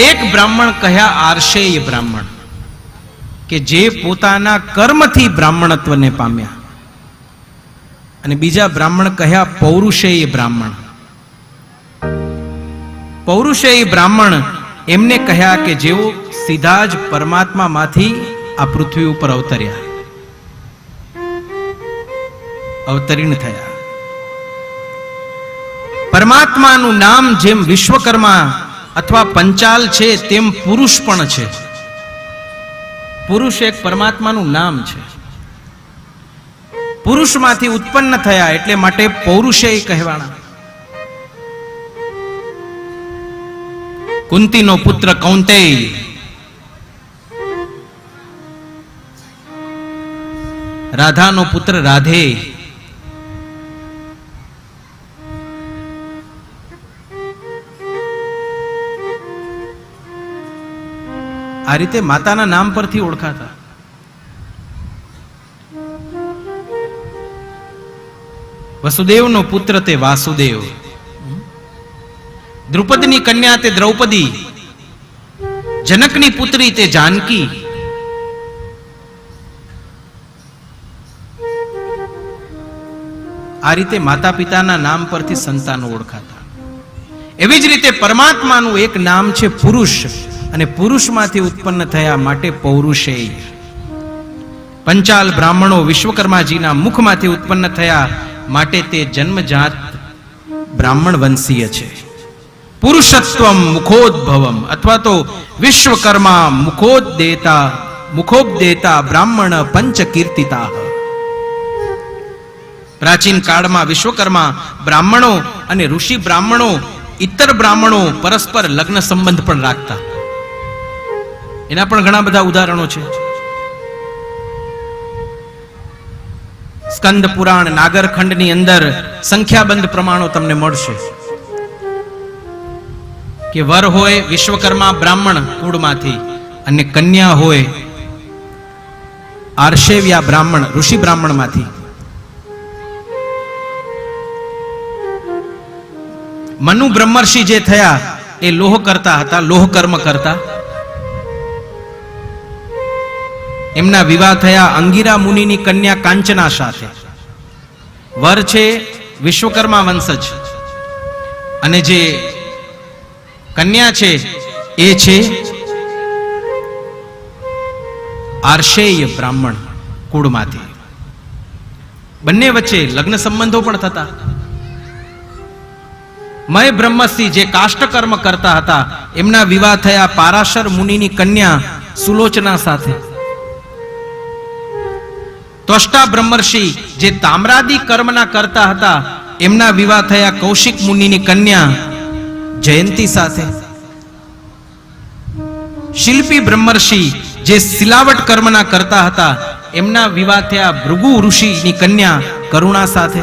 એક બ્રાહ્મણ કહ્યા, આર્શેય બ્રાહ્મણ. કે જે પોતાના કર્મથી બ્રાહ્મણત્વને પામ્યા. અને બીજા બ્રાહ્મણ કહ્યા, પૌરુષેય બ્રાહ્મણ. પૌરુષેય બ્રાહ્મણ એમને કહ્યા કે જેઓ સીધા જ પરમાત્મામાંથી આ પૃથ્વી ઉપર અવતર્યા. અવતરીણ થયા. પરમાત્માનું નામ જેમ વિશ્વકર્મા અથવા પંચાલ છે તેમ પુરુષ પણ છે. પુરુષ એક પરમાત્માનું નામ છે. પુરુષમાંથી ઉત્પન્ન થયા એટલે માટે પૌરુષેય કહેવાના. કુંતીનો પુત્ર કૌંતેય. રાધાનો પુત્ર રાધે આ રીતે માતાના નામ પરથી ઓળખાતા. વસુદેવનો પુત્ર તે વાસુદેવ. દ્રુપદની કન્યા તે દ્રૌપદી. જનકની પુત્રી તે જાનકી. આ રીતે માતા પિતાના નામ પરથી સંતાનો ઓળખાતા. એવી જ રીતે પરમાત્માનું એક નામ છે પુરુષ. અને પુરુષમાંથી ઉત્પન્ન થયા માટે પૌરુષેય પંચાલ બ્રાહ્મણો વિશ્વકર્માજીના મુખમાંથી ઉત્પન્ન થયા માટે તે જન્મજાત બ્રાહ્મણ વંશીય છે. પુરુષત્વમ મુખોદ્ભવમ અથવા તો વિશ્વકર્મા મુખોદ્દેતા મુખોપદેતા બ્રાહ્મણ પંચકીર્તિતા. પ્રાચીન કાળમાં વિશ્વકર્મા બ્રાહ્મણો અને ઋષિ બ્રાહ્મણો, ઇતર બ્રાહ્મણો પરસ્પર લગ્ન સંબંધ પણ રાખતા. એના પણ ઘણા બધા ઉદાહરણો છે. સ્કંદ પુરાણ નાગરખંડની અંદર સંખ્યાબંધ પ્રમાણો તમને મળશે. કે વર હોય વિશ્વકર્મા બ્રાહ્મણ કુળમાંથી અને કન્યા હોય આર્શેવ્યા બ્રાહ્મણ, ઋષિ બ્રાહ્મણમાંથી. મનુ બ્રહ્મર્ષિ જે થયા એ લોહ કરતા હતા લોહ કર્મ કરતા. એમના વિવાહ થયા અંગીરા મુનિની કન્યા કાંચના સાથે. વર છે વિશ્વકર્મા વંશજ. અને જે કન્યા છે, એ છે આર્શેય બ્રાહ્મણ કુળમાંથી. બંને વચ્ચે લગ્ન સંબંધો પણ થતા. મય બ્રહ્મસિંહ જે કાષ્ટકર્મ કરતા હતા, એમના વિવાહ થયા પારાશર મુનિની કન્યા સુલોચના સાથે. ત્વષ્ટા બ્રહ્મર્ષિ જે તામ્રાદી કર્મના કરતા હતા, એમના વિવાહ થયા કૌશિક મુનિની કન્યા જયંતી સાથે. શિલ્પી બ્રહ્મર્ષિ જે શિલાવટ કર્મના કરતા હતા, એમના વિવાહ થયા ભૃગુ ઋષિની કન્યા કરુણા સાથે.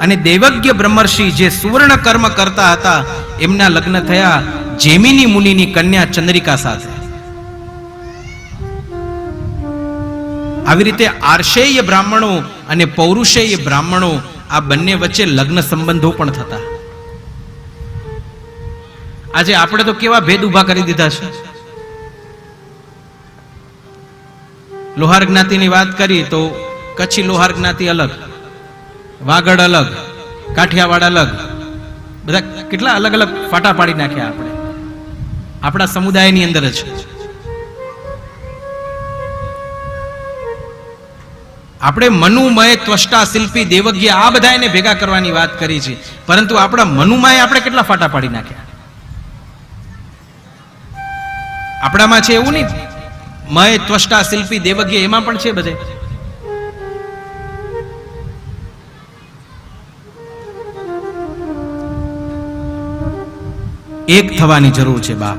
અને દેવજ્ઞ બ્રહ્મર્ષિ જે સુવર્ણ કર્મ કરતા હતા, એમના લગ્ન થયા જેમિની મુનિની કન્યા ચંદ્રિકા સાથે. આવી રીતે આર્ષેય બ્રાહ્મણો અને પૌરુષેય બ્રાહ્મણો આ બંને વચ્ચે લગ્ન સંબંધો પણ થતા. આજે આપણે તો કેવા ભેદ ઊભા કરી દીધા છે. લોહાર જ્ઞાતિની વાત કરી તો કચ્છી લોહાર જ્ઞાતિ અલગ, વાગડ અલગ, કાઠિયાવાડ અલગ, બધા કેટલા અલગ અલગ ફાટા પાડી નાખ્યા આપણે. આપણા સમુદાયની અંદર જ. આપણે મનુમય ત્વષ્ટા શિલ્પી દેવજ્ઞ આ બધા એને ભેગા કરવાની વાત કરી છે. પરંતુ આપણા મનુમાએ આપણે કેટલા ફાટા પાડી નાખ્યા? આપણામાં છે એવું નહીં? મય ત્વષ્ટા શિલ્પી દેવજ્ઞ એમાં પણ છે બધે? એક થવાની જરૂર છે બાપ.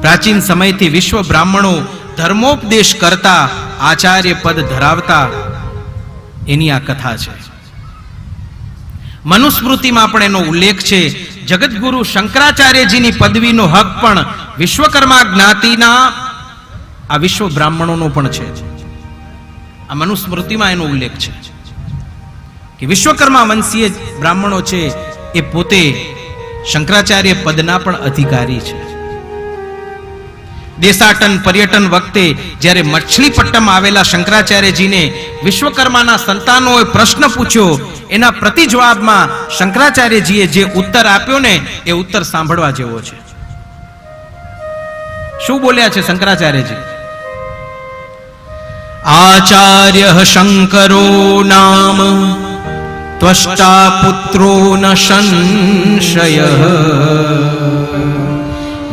પ્રાચીન સમયથી વિશ્વ બ્રાહ્મણો ધર્મોપદેશ કરતા આચાર્ય પદ ધરાવતા એની આ કથા છે. મનુસ્મૃતિમાં પણ એનો ઉલ્લેખ છે. જગતગુરુ શંકરાચાર્યજીની પદવીનો હક પણ વિશ્વકર્મા જ્ઞાતિના આ વિશ્વ બ્રાહ્મણોનો પણ છે. આ મનુસ્મૃતિમાં એનો ઉલ્લેખ છે કે વિશ્વકર્મા વંશીય બ્રાહ્મણો છે એ પોતે શંકરાચાર્ય પદના પણ અધિકારી છે. દેશાટન પર્યટન વખતે જ્યારે મછલીપટ્ટમ આવેલા શંકરાચાર્યજીને વિશ્વકર્માના સંતાનોએ પ્રશ્ન પૂછ્યો, એના પ્રતિ જવાબમાં શંકરાચાર્યજીએ જે ઉત્તર આપ્યો ને, એ ઉત્તર સાંભળવા જેવો છે. શું બોલ્યા છે શંકરાચાર્યજી? આચાર્ય શંકરો નામ, ત્વષ્ટા પુત્રો ન સંશય.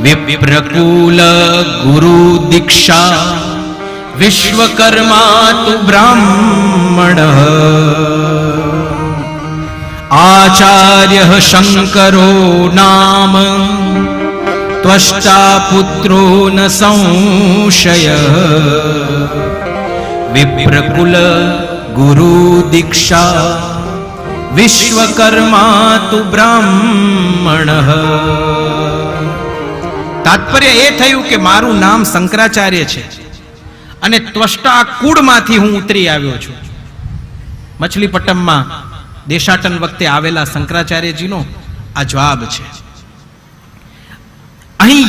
विप्रकुलगुरुदीक्षा विश्वकर्मा तु ब्राह्मणः। आचार्यः शङ्करो नाम त्वश्चापुत्रो न संशय। विप्रकुलगुरुदीक्षा विश्वकर्मा तु ब्राह्मणः। તાત્પર્ય એ થયું કે મારું નામ શંકરાચાર્ય છે અને ત્વષ્ટા કુળમાંથી હું ઉતરી આવ્યો છું. મછલીપટ્ટમમાં દેશાટન વખતે આવેલા શંકરાચાર્યજીનો આ જવાબ છે. અહીં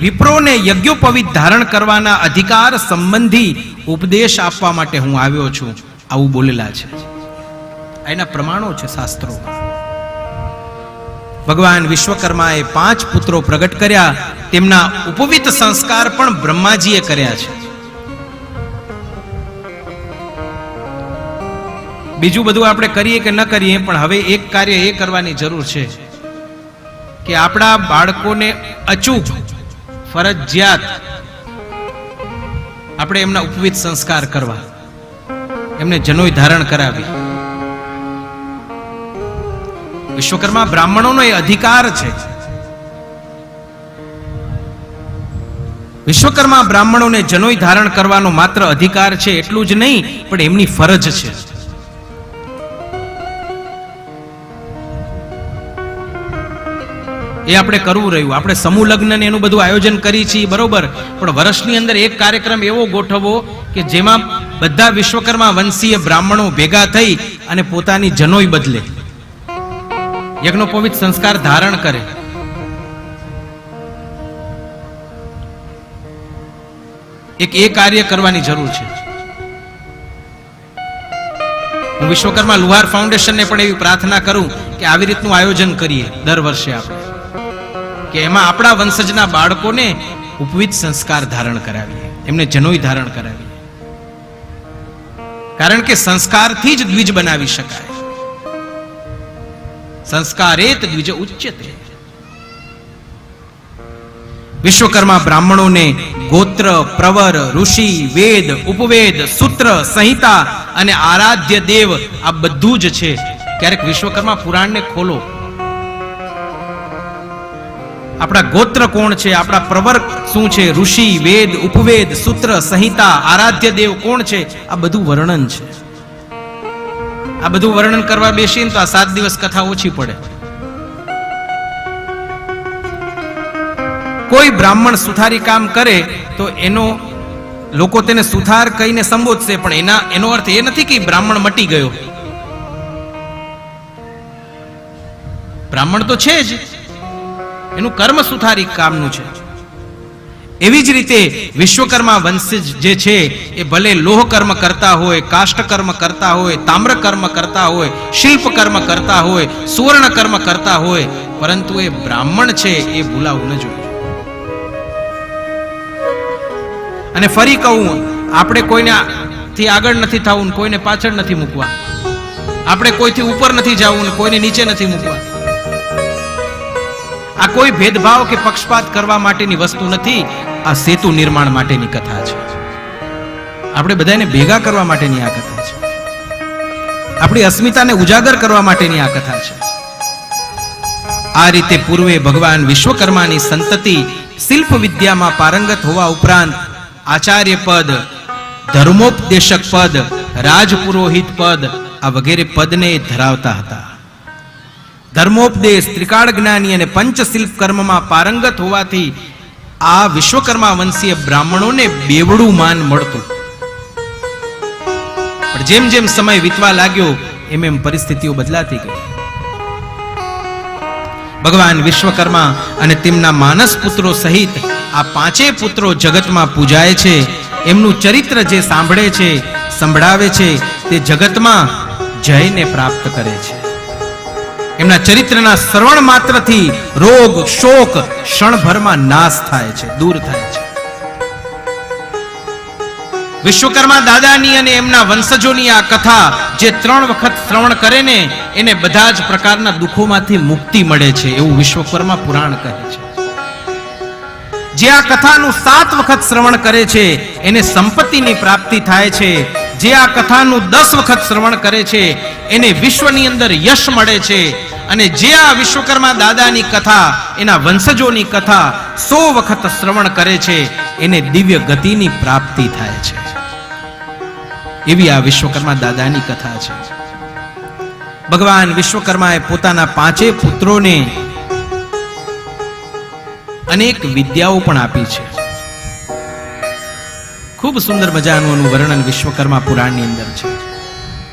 વિપ્રોને યજ્ઞોપવિત ધારણ કરવાના અધિકાર સંબંધી ઉપદેશ આપવા માટે હું આવ્યો છું. આવું બોલેલા છે. એના પ્રમાણો છે શાસ્ત્રોમાં ભગવાન વિશ્વકર્માએ પાંચ પુત્રો પ્રગટ કર્યા. તેમના ઉપવિત સંસ્કાર પણ બ્રહ્માજીએ કર્યા છે. બીજું બધું આપણે કરીએ કે ન કરીએ, પણ હવે એક કાર્ય એ કરવાની જરૂર છે કે આપણા બાળકોને અચૂક ફરજિયાત આપણે એમના ઉપવિત સંસ્કાર કરવા. એમને જનોય ધારણ કરાવી. વિશ્વકર્મા બ્રાહ્મણોનો એ અધિકાર છે. વિશ્વકર્મા બ્રાહ્મણોને જનોય ધારણ કરવાનો માત્ર અધિકાર છે એટલું જ નહીં, પણ એમની ફરજ છે. એ આપણે કરવું રહ્યું. આપણે સમૂહ લગ્ન ને એનું બધું આયોજન કરી છીએ, બરોબર? પણ વર્ષની અંદર એક કાર્યક્રમ એવો ગોઠવવો કે જેમાં બધા વિશ્વકર્મા વંશીય બ્રાહ્મણો ભેગા થઈ અને પોતાની જનોય બદલે. યજ્ઞોપવિત સંસ્કાર ધારણ કરે. એક એ કાર્ય કરવાની જરૂર છે. હું વિશ્વકર્મા લુહાર ફાઉન્ડેશનને પણ એવી પ્રાર્થના કરું કે આવી રીતનું આયોજન કરીએ દર વર્ષે આપણે. કે એમાં આપણા વંશજના બાળકોને ઉપવિત સંસ્કાર ધારણ કરાવીએ, એમને જનોય ધારણ કરાવીએ. કારણ કે સંસ્કારથી જ દ્વિજ બનાવી શકાય. સંસ્કારેત દ્વિજ ઉચ્યતે. વિશ્વકર્મા બ્રાહ્મણોને ગોત્ર, પ્રવર, ઋષિ, વેદ, ઉપવેદ, સૂત્ર, સંહિતા અને આરાધ્ય દેવ આ બધું જ છે. ક્યારેક વિશ્વકર્મા પુરાણને ખોલો. આપણા ગોત્ર કોણ છે? આપણા પ્રવર શું છે? ઋષિ, વેદ, ઉપવેદ, સૂત્ર, સંહિતા, આરાધ્ય દેવ કોણ છે? આ બધું વર્ણન છે. આ બધું વર્ણન કરવા બેસીએ ને તો આ સાત દિવસ કથા ઓછી પડે. કોઈ બ્રાહ્મણ સુથારી કામ કરે તો એનો લોકો તેને સુથાર કહીને સંબોધશે, પણ એના, એનો અર્થ એ નથી કે બ્રાહ્મણ મટી ગયો. બ્રાહ્મણ તો છે જ. એનું કર્મ સુથારી કામનું છે. એવી જ રીતે વિશ્વકર્મા વંશજ જે છે, એ ભલે લોહ કર્મ કરતા હોય કાષ્ટ કર્મ કરતા હોય તામ્ર કર્મ કરતા હોય શિલ્પ કર્મ કરતા હોય સુવર્ણ કર્મ કરતા હોય, પરંતુ એ બ્રાહ્મણ છે, એ ભૂલાવું ન જોઈએ. અને ફરી કહું, આપણે કોઈને થી આગળ નથી થવું કોઈને પાછળ નથી મૂકવા. આપણે કોઈથી ઉપર નથી જવું ને કોઈને નીચે નથી મૂકવા. આ કોઈ ભેદભાવ કે પક્ષપાત કરવા માટેની વસ્તુ નથી આ સેતુ નિર્માણ માટેની કથા છે. આપણે બધાને ભેગા કરવા માટેની આ કથા છે. આપણી અસ્મિતાને ઉજાગર કરવા માટેની આ કથા છે. આ રીતે પૂર્વે ભગવાન વિશ્વકર્માની સંતતિ શિલ્પ વિદ્યામાં પારંગત હોવા ઉપરાંત આચાર્ય પદ, ધર્મોપદેશક પદ, રાજપુરોહિત પદ, આ વગેરે પદને ધરાવતા હતા. ધર્મોપદેશ, ત્રિકાળ જ્ઞાની અને પંચશિલ્પ કર્મમાં પારંગત હોવાથી આ વિશ્વકર્મા વંશીય બ્રાહ્મણોને બેવડું માન મળતું. પણ જેમ જેમ સમય વીતવા લાગ્યો, એમ એમ પરિસ્થિતિઓ બદલાતી ગઈ. ભગવાન વિશ્વકર્મા અને તેમના માનસ પુત્રો સહિત આ પાંચે પુત્રો જગતમાં પૂજાય છે, એમનું ચરિત્ર જે સાંભળે છે, સંભળાવે છે, તે જગતમાં જયને પ્રાપ્ત કરે છે. એમના ચરિત્રના શ્રવણ માત્રથી રોગ, શોક ક્ષણભરમાં નાશ થાય છે, દૂર થાય છે. વિશ્વકર્મા દાદાની અને એમના વંશજોની આ કથા જે ત્રણ વખત શ્રવણ કરે ને, એને બધા જ પ્રકારના દુઃખોમાંથી મુક્તિ મળે છે, એવું વિશ્વકર્મા પુરાણ કહે છે. જે આ કથાનું સાત વખત શ્રવણ કરે છે, એને સંપત્તિની પ્રાપ્તિ થાય છે. જે આ કથાનું દસ વખત શ્રવણ કરે છે, એને વિશ્વની અંદર યશ મળે છે. અને જે આ વિશ્વકર્મા દાદાની કથા, એના વંશજોની કથા સો વખત શ્રવણ કરે છે, એને દિવ્ય ગતિની પ્રાપ્તિ થાય છે. એવી આ વિશ્વકર્મા દાદાની કથા છે. ભગવાન વિશ્વકર્માએ પોતાના પાંચે પુત્રોને અનેક વિદ્યાઓ પણ આપી છે. ખૂબ સુંદર મજાનું વર્ણન વિશ્વકર્મા પુરાણની અંદર છે.